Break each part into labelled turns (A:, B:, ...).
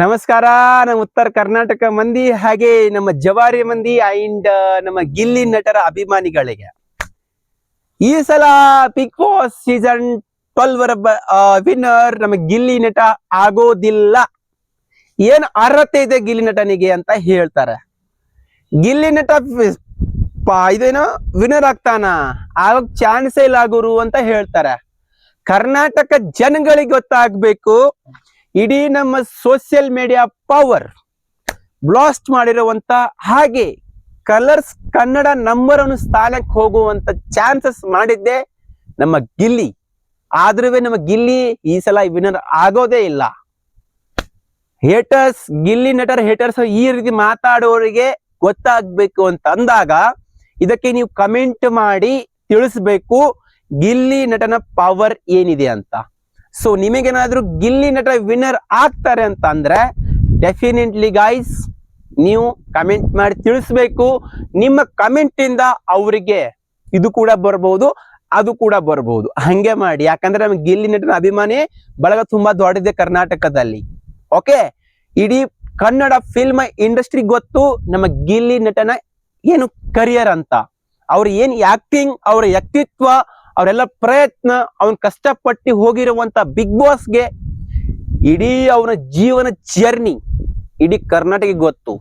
A: ನಮಸ್ಕಾರ, ನಮ್ಮ ಉತ್ತರ ಕರ್ನಾಟಕ ಮಂದಿ ಹಾಗೆ ನಮ್ಮ ಜವಾರಿ ಮಂದಿ ಅಂಡ್ ನಮ್ಮ ಗಿಲ್ಲಿ ನಟರ ಅಭಿಮಾನಿಗಳಿಗೆ. ಈ ಸಲ Big Boss season twelve winner ನಮ್ಮ ಗಿಲ್ಲಿ ನಟ ಆಗೋದಿಲ್ಲ. ಏನ್ ಅರ್ಹತೆ ಇದೆ ಗಿಲ್ಲಿ ನಟನಿಗೆ ಅಂತ ಹೇಳ್ತಾರೆ. ಗಿಲ್ಲಿ ನಟ ಇದೇನು ವಿನ್ನರ್ ಆಗ್ತಾನ? ಆಗ ಚಾನ್ಸೇ ಇಲ್ಲ ಅಂತ ಹೇಳ್ತಾರೆ. ಕರ್ನಾಟಕ ಜನಗಳಿಗೆ ಗೊತ್ತಾಗ್ಬೇಕು. ಇಡೀ ನಮ್ಮ ಸೋಷಿಯಲ್ ಮೀಡಿಯಾ ಪವರ್ ಬ್ಲಾಸ್ಟ್ ಮಾಡಿರುವಂತ ಹಾಗೆ ಕಲರ್ಸ್ ಕನ್ನಡ ನಂಬರ್ ಅನ್ನು ಸ್ಥಾನಕ್ಕೆ ಹೋಗುವಂತ ಚಾನ್ಸಸ್ ಮಾಡಿದ್ದೆ ನಮ್ಮ ಗಿಲ್ಲಿ. ಆದ್ರೂ ನಮ್ಮ ಗಿಲ್ಲಿ ಈ ಸಲ ವಿನರ್ ಆಗೋದೇ ಇಲ್ಲ. ಹೇಟರ್ಸ್ ಗಿಲ್ಲಿ ನಟರ್ ಹೇಟರ್ಸ್ ಈ ರೀತಿ ಮಾತಾಡೋರಿಗೆ ಗೊತ್ತಾಗ್ಬೇಕು ಅಂತ ಅಂದಾಗ ಇದಕ್ಕೆ ನೀವು ಕಮೆಂಟ್ ಮಾಡಿ ತಿಳಿಸ್ಬೇಕು ಗಿಲ್ಲಿ ನಟನ ಪವರ್ ಏನಿದೆ ಅಂತ. ಸೊ ನಿಮಗೇನಾದ್ರೂ ಗಿಲ್ಲಿ ನಟ ವಿನ್ನರ್ ಆಗ್ತಾರೆ ಅಂತ ಅಂದ್ರೆ ಡೆಫಿನೆಟ್ಲಿ ಗೈಸ್ ನೀವು ಕಮೆಂಟ್ ಮಾಡಿ ತಿಳಿಸ್ಬೇಕು. ನಿಮ್ಮ ಕಮೆಂಟ್ ಇಂದ ಅವರಿಗೆ ಇದು ಕೂಡ ಬರ್ಬಹುದು ಅದು ಕೂಡ ಬರ್ಬಹುದು ಹಂಗೆ ಮಾಡಿ. ಯಾಕಂದ್ರೆ ನಮ್ಗೆ ಗಿಲ್ಲಿ ನಟನ ಅಭಿಮಾನಿ ಬಳಗ ತುಂಬಾ ದೊಡ್ಡದಿದೆ ಕರ್ನಾಟಕದಲ್ಲಿ. ಓಕೆ ಇಡೀ ಕನ್ನಡ ಫಿಲ್ಮ್ ಇಂಡಸ್ಟ್ರಿ ಗೊತ್ತು ನಮ್ಮ ಗಿಲ್ಲಿ ನಟನ ಏನು ಕರಿಯರ್ ಅಂತ. ಅವ್ರ ಏನ್ ಆಕ್ಟಿಂಗ್ ಅವ್ರ ವ್ಯಕ್ತಿತ್ವ ಅವರೆಲ್ಲ ಪ್ರಯತ್ನ, ಅವನ್ ಕಷ್ಟಪಟ್ಟು ಹೋಗಿರುವಂತ ಬಿಗ್ ಬಾಸ್ಗೆ ಇಡೀ ಅವನ ಜೀವನ ಜರ್ನಿ ಇಡೀ ಕರ್ನಾಟಕ ಗೊತ್ತು.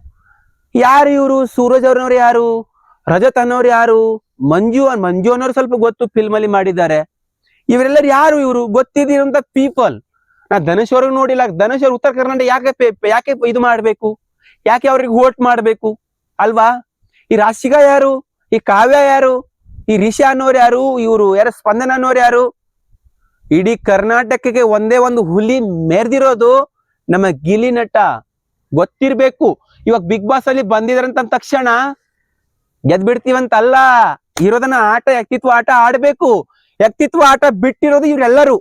A: ಯಾರು ಇವರು? ಸೂರಜ್ ಅವ್ರನವ್ರು ಯಾರು? ರಜತ್ ಅನ್ನೋರು ಯಾರು? ಮಂಜು ಮಂಜು ಅನ್ನೋರು ಸ್ವಲ್ಪ ಗೊತ್ತು ಫಿಲ್ಮ್ ಅಲ್ಲಿ ಮಾಡಿದ್ದಾರೆ. ಇವರೆಲ್ಲರೂ ಯಾರು ಇವರು? ಗೊತ್ತಿದ್ದೀರಂತ ಪೀಪಲ್ ನಾ ಧನುಷ್ ಅವ್ರಿಗೆ ನೋಡಿಲ್ಲ. ಧನುಷ್ ಉತ್ತರ ಕರ್ನಾಟಕ ಯಾಕೆ ಯಾಕೆ ಇದು ಮಾಡ್ಬೇಕು? ಯಾಕೆ ಅವ್ರಿಗೆ ವೋಟ್ ಮಾಡ್ಬೇಕು? ಅಲ್ವಾ? ಈ ರಾಶಿಗ ಯಾರು? ಈ ಕಾವ್ಯ ಯಾರು? ಈ ರಿಷಾ ಅನ್ನೋರು ಯಾರು? ಇವರು ಯಾರು? ಸ್ಪಂದನ ಅನ್ನೋರು ಯಾರು? ಇಡೀ ಕರ್ನಾಟಕಕ್ಕೆ ಒಂದೇ ಒಂದು ಹುಲಿ ಮೆರೆದಿರೋದು ನಮ್ಮ ಗಿಲಿ ನಟ. ಗೊತ್ತಿರ್ಬೇಕು. ಇವಾಗ ಬಿಗ್ ಬಾಸ್ ಅಲ್ಲಿ ಬಂದಿದ್ರಂತ ತಕ್ಷಣ ಗೆದ್ ಬಿಡ್ತೀವಂತಲ್ಲ ಇರೋದನ್ನ ಆಟ, ವ್ಯಕ್ತಿತ್ವ ಆಟ ಆಡ್ಬೇಕು. ವ್ಯಕ್ತಿತ್ವ ಆಟ ಬಿಟ್ಟಿರೋದು ಇವರೆಲ್ಲರೂ.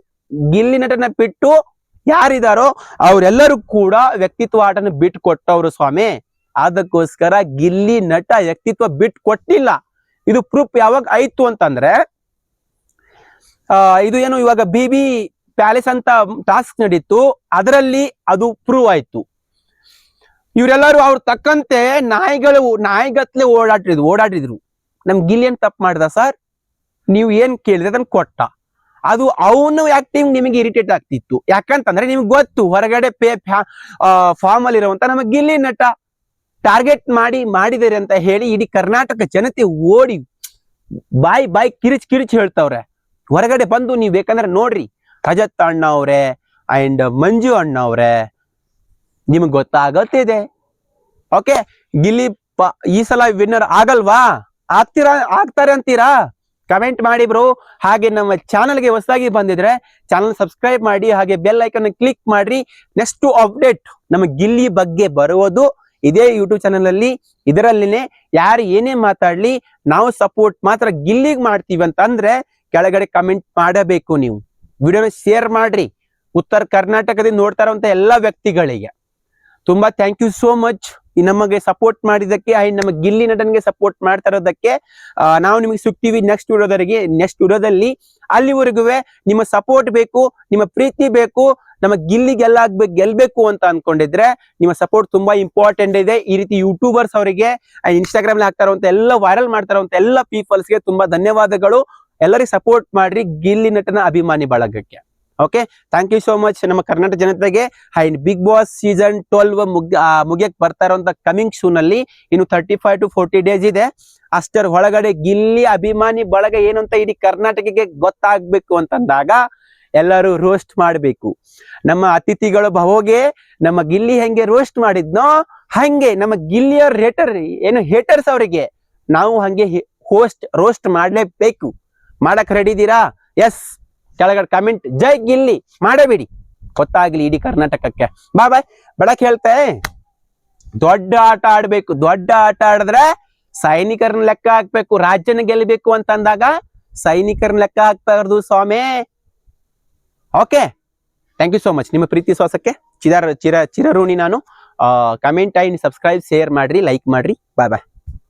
A: ಗಿಲ್ಲಿ ನಟನ ಬಿಟ್ಟು ಯಾರಿದಾರೋ ಅವರೆಲ್ಲರೂ ಕೂಡ ವ್ಯಕ್ತಿತ್ವ ಆಟನ ಬಿಟ್ಟು ಕೊಟ್ಟವ್ರು ಸ್ವಾಮಿ. ಅದಕ್ಕೋಸ್ಕರ ಗಿಲ್ಲಿ ನಟ ವ್ಯಕ್ತಿತ್ವ ಬಿಟ್ಟು ಕೊಟ್ಟಿಲ್ಲ ಇದು ಪ್ರೂಫ್ ಯಾವಾಗ ಆಯ್ತು ಅಂತಂದ್ರೆ ಇದು ಏನು ಇವಾಗ ಬಿ ಬಿ ಪ್ಯಾಲೇಸ್ ಅಂತ ಟಾಸ್ಕ್ ನಡೀತು, ಅದರಲ್ಲಿ ಅದು ಪ್ರೂವ್ ಆಯ್ತು. ಇವರೆಲ್ಲರೂ ಅವ್ರ ತಕ್ಕಂತೆ ನಾಯಿಗಳು, ನಾಯಿಗತ್ಲೆ ಓಡಾಡಿದ್ರು ಓಡಾಡಿದ್ರು. ನಮ್ ಗಿಲಿಯನ್ ತಪ್ಪು ಮಾಡ್ದ ಸರ್? ನೀವು ಏನ್ ಕೇಳಿದ್ರೆ ಅದನ್ನ ಕೊಟ್ಟ. ಅದು ಅವನು ಆಕ್ಟಿಂಗ್ ನಿಮಗೆ ಇರಿಟೇಟ್ ಆಗ್ತಿತ್ತು? ಯಾಕಂತಂದ್ರೆ ನಿಮ್ಗೆ ಗೊತ್ತು, ಹೊರಗಡೆ ಪೇ ಫಾರ್ಮ್ ಅಲ್ಲಿ ಇರುವಂತ ನಮ್ಮ ಗಿಲ್ಲಿ ನಟ. ಟಾರ್ಗೆಟ್ ಮಾಡಿ ಮಾಡಿದರೆ ಅಂತ ಹೇಳಿ ಇಡೀ ಕರ್ನಾಟಕ ಜನತೆ ಓಡಿ ಬಾಯ್ ಬಾಯಿ ಕಿರಿಚ್ ಕಿರಿಚ್ ಹೇಳ್ತಾವ್ರೆ. ಹೊರಗಡೆ ಬಂದು ನೀವು ಬೇಕಂದ್ರೆ ನೋಡ್ರಿ, ರಜತ್ ಅಣ್ಣ ಅವ್ರೆ ಅಂಡ್ ಮಂಜು ಅಣ್ಣ ಅವ್ರೆ ನಿಮ್ಗೆ ಗೊತ್ತಾಗತ್ತಿದೆ. ಓಕೆ ಗಿಲ್ಲಿ ಈ ಸಲ ವಿನ್ನರ್ ಆಗಲ್ವಾ? ಆಗ್ತೀರಾ, ಆಗ್ತಾರೆ ಅಂತೀರಾ? ಕಮೆಂಟ್ ಮಾಡಿ ಬ್ರೋ ಹಾಗೆ ನಮ್ಮ ಚಾನಲ್ಗೆ ಹೊಸದಾಗಿ ಬಂದಿದ್ರೆ ಚಾನಲ್ ಸಬ್ಸ್ಕ್ರೈಬ್ ಮಾಡಿ, ಹಾಗೆ ಬೆಲ್ ಐಕನ್ ಕ್ಲಿಕ್ ಮಾಡಿ ನೆಕ್ಸ್ಟ್ ಅಪ್ಡೇಟ್ ನಮ್ಮ ಗಿಲ್ಲಿ ಬಗ್ಗೆ ಬರುವುದು ಇದೇ ಯೂಟ್ಯೂಬ್ ಚಾನಲ್ ಅಲ್ಲಿ ಇದರಲ್ಲಿನೇ ಯಾರು ಏನೇ ಮಾತಾಡ್ಲಿ ನಾವು ಸಪೋರ್ಟ್ ಮಾತ್ರ ಗಿಲ್ಲಿಗ್ ಮಾಡ್ತೀವಿ ಅಂತಂದ್ರೆ ಕೆಳಗಡೆ ಕಮೆಂಟ್ ಮಾಡಬೇಕು ನೀವು. ವಿಡಿಯೋನ ಶೇರ್ ಮಾಡ್ರಿ. ಉತ್ತರ ಕರ್ನಾಟಕದಿಂದ ನೋಡ್ತಾ ಇರುವಂತ ಎಲ್ಲಾ ವ್ಯಕ್ತಿಗಳಿಗೆ. ತುಂಬಾ ಥ್ಯಾಂಕ್ ಯು ಸೋ ಮಚ್ ನಮಗೆ ಸಪೋರ್ಟ್ ಮಾಡಿದ್ದಕ್ಕೆ ಅಂಡ್ ನಮ್ಮ ಗಿಲ್ಲಿ ನಟನ್ಗೆ ಸಪೋರ್ಟ್ ಮಾಡ್ತಾ ಇರೋದಕ್ಕೆ ಆ, ನಾವು ನಿಮಗೆ ಸಿಗ್ತೀವಿ ನೆಕ್ಸ್ಟ್ ವಿಡಿಯೋದವರೆಗೆ ನೆಕ್ಸ್ಟ್ ವಿಡಿಯೋದಲ್ಲಿ ಅಲ್ಲಿವರೆಗೂ ನಿಮ್ಮ ಸಪೋರ್ಟ್ ಬೇಕು ನಿಮ್ಮ ಪ್ರೀತಿ ಬೇಕು ನಮ್ಮ ಗಿಲ್ಲಿ ಗೆಲ್ಲಾಗ್ಬೇಕು, ಗೆಲ್ಬೇಕು ಅಂತ ಅನ್ಕೊಂಡಿದ್ರೆ ನಿಮ್ಮ ಸಪೋರ್ಟ್ ತುಂಬಾ ಇಂಪಾರ್ಟೆಂಟ್ ಇದೆ. ಈ ರೀತಿ ಯೂಟ್ಯೂಬರ್ಸ್ ಅವರಿಗೆ ಇನ್ಸ್ಟಾಗ್ರಾಮ್ ಹಾಕ್ತಾರಂತ ಎಲ್ಲ ವೈರಲ್ ಮಾಡ್ತಾರಂತ ಎಲ್ಲ ಪೀಪಲ್ಸ್ಗೆ ತುಂಬಾ ಧನ್ಯವಾದಗಳು. ಎಲ್ಲರಿಗೆ ಸಪೋರ್ಟ್ ಮಾಡ್ರಿ, ಗಿಲ್ಲಿ ನಟನ ಅಭಿಮಾನಿ ಬಳಗಕ್ಕೆ. Okay thank you so much ನಮ್ಮ ಕರ್ನಾಟಕ ಜನತೆಗೆ. And Bigg Boss season twelve ಮುಗ್ ಮುಗಿಯಕ್ಕೆ ಮುಗಿಯಕ್ ಬರ್ತಾ ಇರೋಂತ ಕಮಿಂಗ್ ಶೂ ಅಲ್ಲಿ ಇನ್ನು thirty five to forty days ಇದೆ. ಅಷ್ಟರ ಒಳಗಡೆ ಗಿಲ್ಲಿ ಅಭಿಮಾನಿ ಬಳಗ ಏನು ಅಂತ ಇಡೀ ಕರ್ನಾಟಕಕ್ಕೆ ಗೊತ್ತಾಗ್ಬೇಕು ಅಂತಂದಾಗ ಎಲ್ಲರೂ ರೋಸ್ಟ್ ಮಾಡಬೇಕು. ನಮ್ಮ ಅತಿಥಿಗಳು ಬಹೋಗೆ ನಮ್ಮ ಗಿಲ್ಲಿ ಹೆಂಗೆ ರೋಸ್ಟ್ ಮಾಡಿದ್ನೋ ಹಂಗೆ ನಮ್ಮ ಗಿಲ್ಲಿಯವ್ರ ಹೇಟರ್ ಏನು ಹೇಟರ್ಸ್ ಅವರಿಗೆ ನಾವು ಹಂಗೆ ಹೋಸ್ಟ್ ರೋಸ್ಟ್ ಮಾಡ್ಲೇಬೇಕು. ಮಾಡಕ್ ರೆಡಿ ಇದೀರಾ ಎಸ್ ಕೆಳಗಡೆ ಕಮೆಂಟ್ ಜೈ ಗಿಲ್ಲಿ. ಮಾಡಬೇಡಿ. ಗೊತ್ತಾಗ್ಲಿ ಇಡೀ ಕರ್ನಾಟಕಕ್ಕೆ. ಬಾ ಬಾಯ್ ಬಡಕ್ ಹೇಳ್ತೆ. ದೊಡ್ಡ ಆಟ ಆಡ್ಬೇಕು. ದೊಡ್ಡ ಆಟ ಆಡಿದ್ರೆ ಸೈನಿಕರನ್ನ ಲೆಕ್ಕ ಹಾಕ್ಬೇಕು. ರಾಜ್ಯನ ಗೆಲ್ಲಬೇಕು ಅಂತ ಅಂದಾಗ ಸೈನಿಕರನ್ನ ಲೆಕ್ಕ ಹಾಕ್ಬಾರ್ದು ಸ್ವಾಮಿ. Okay thank you so much ನಿಮ್ಮ ಪ್ರೀತಿ ಶ್ವಾಸಕ್ಕೆ ಚಿರ ಚಿರ ಚಿರಋಣಿ ನಾನು. ಕಮೆಂಟ್ ಆ್ಯಂಡ್ ಸಬ್ಸ್ಕ್ರೈಬ್ ಶೇರ್ ಮಾಡ್ರಿ ಲೈಕ್ ಮಾಡ್ರಿ. Bye bye